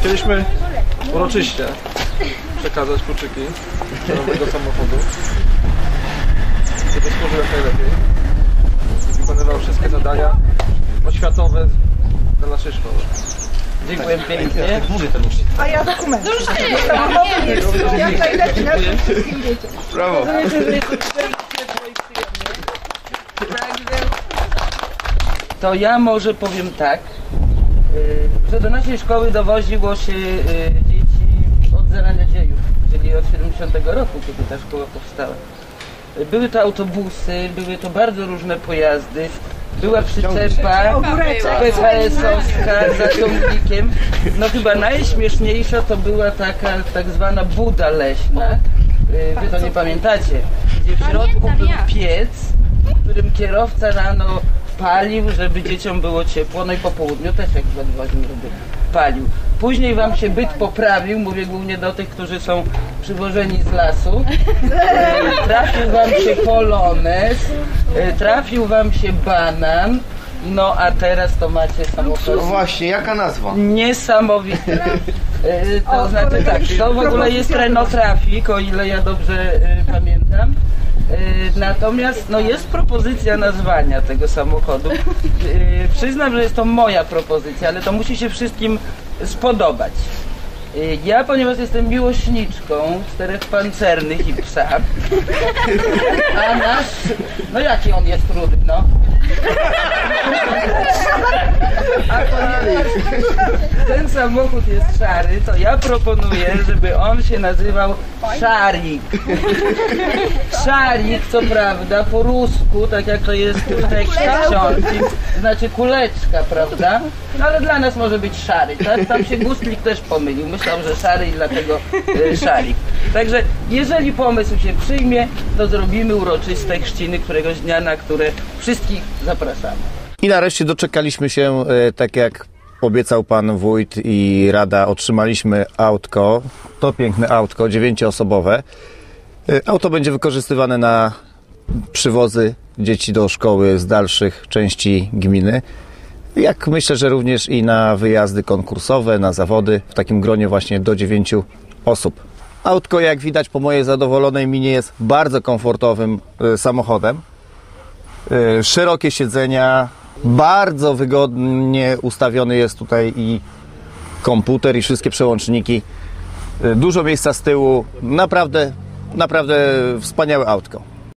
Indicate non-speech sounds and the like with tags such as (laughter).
Chcieliśmy uroczyście przekazać kluczyki do nowego samochodu. Żeby służył jak najlepiej. Wykonywał wszystkie zadania oświatowe dla naszej szkoły. Dziękuję pięknie. A ja dokumenty. Samochody nie są jak najlepiej naszym wszystkim dzieciom. Brawo! (laughs) To ja może powiem tak, y, że do naszej szkoły dowoziło się y, dzieci od zarania dziejów, czyli od 70 roku, kiedy ta szkoła powstała. Były to autobusy, były to bardzo różne pojazdy, była przyczepa PKS-owska za ciągnikiem. No chyba najśmieszniejsza to była taka tak zwana buda leśna. Y, Wy to nie pamiętacie, gdzie w środku był piec, którym kierowca rano palił, żeby dzieciom było ciepło, no i po południu też jak odwoził, żeby palił. Później wam się byt poprawił, mówię głównie do tych, którzy są przywożeni z lasu. E, Trafił wam się polonez, e, trafił wam się banan, no a teraz to macie samochód. No właśnie, jaka nazwa? Niesamowite. To znaczy tak, to w ogóle jest Renault Traffic, o ile ja dobrze e, pamiętam. E, Natomiast no jest propozycja nazwania tego samochodu. E, Przyznam, że jest to moja propozycja, ale to musi się wszystkim spodobać. E, Ja, ponieważ jestem miłośniczką czterech pancernych i psa, a nasz, no jaki on jest rudy, no. Ten samochód jest szary, to ja proponuję, żeby on się nazywał Szarik. Szarik, co prawda, po rusku, tak jak to jest w tekście książki, znaczy kuleczka, prawda? No ale dla nas może być szary, tak? Tam się Gustlik też pomylił, myślał, że szary i dlatego e, szarik. Także jeżeli pomysł się przyjmie, to zrobimy uroczyste chrzciny któregoś dnia, na które wszystkich zapraszamy. I nareszcie doczekaliśmy się, e, tak jak obiecał pan wójt i rada, otrzymaliśmy autko. To piękne autko, dziewięcioosobowe. E, Auto będzie wykorzystywane na przywozy dzieci do szkoły z dalszych części gminy. Jak myślę, że również i na wyjazdy konkursowe, na zawody w takim gronie właśnie do dziewięciu osób. Autko, jak widać po mojej zadowolonej minie, jest bardzo komfortowym e, samochodem. Szerokie siedzenia, bardzo wygodnie ustawiony jest tutaj i komputer i wszystkie przełączniki. E, Dużo miejsca z tyłu, naprawdę, naprawdę wspaniałe autko.